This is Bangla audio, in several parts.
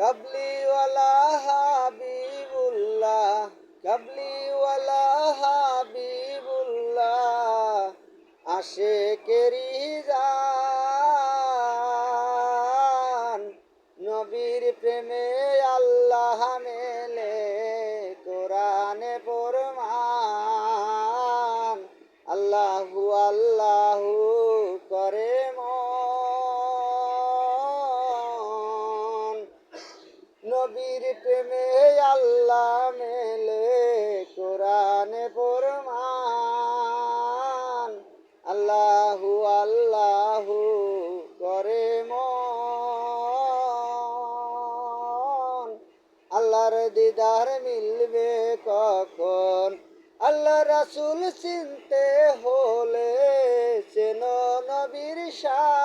কাবলিওয়ালা হাবিবুল্লাহ কাবলিওয়ালা হাবিবুল্লাহ আসে কেরি যান নবীর প্রেমে নবীর প্রেমে আল্লাহ মেলে কোরআনে পরমান আল্লাহু আল্লাহু করে মন। আল্লাহর দিদার মিলবে কখন? আল্লাহ রাসুল চিনতে হলে চেন নবীর শান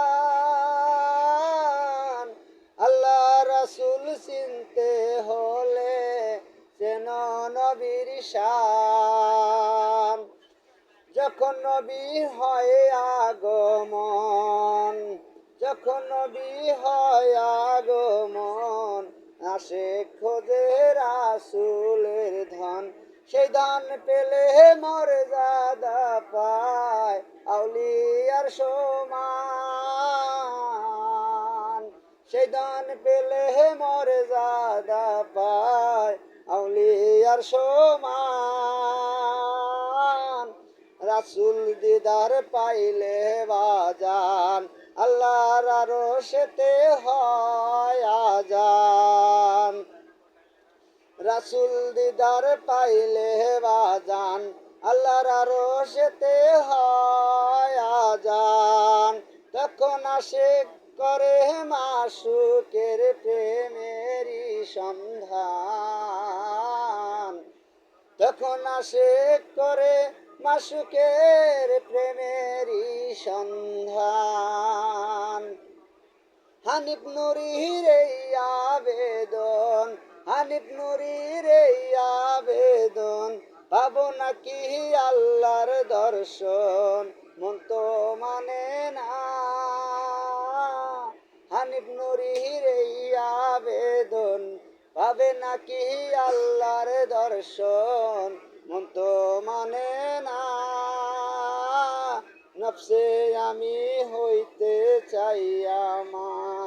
চিনতে হলে যেন নবীর শান। যখন নবী হয় আগমন, যখন নবী হয় আগমন, আসে খোঁজে রাসুলের ধন। সেই দান পেলে মর্যাদা পায় আউলিয়ার সমান সেই দান পেলে মর্যাদা পায় আউলিয়ার সমান। রাসুল দিদার পাইলে বাজান, আল্লাহর আরও সেতে হয় আজান। রাসুল দিদার পাইলে বাজান, আল্লাহর আরও সেতে হয় আজান। তখন আসে করে মাসুকের প্রেমেরই সন্ধান। তখন আসে করে মাসুকের প্রেমেরই সন্ধান। হানিফ নুরির এই আবেদন, হানিফ নুরির এই আবেদন, পাবো নাকি আল্লাহর দর্শন? মন তো মানে নুরির এই আবেদন পাবে নাকি আল্লাহর দর্শন? মন তো মানে না। নফসে আমি হইতে চাই আমার।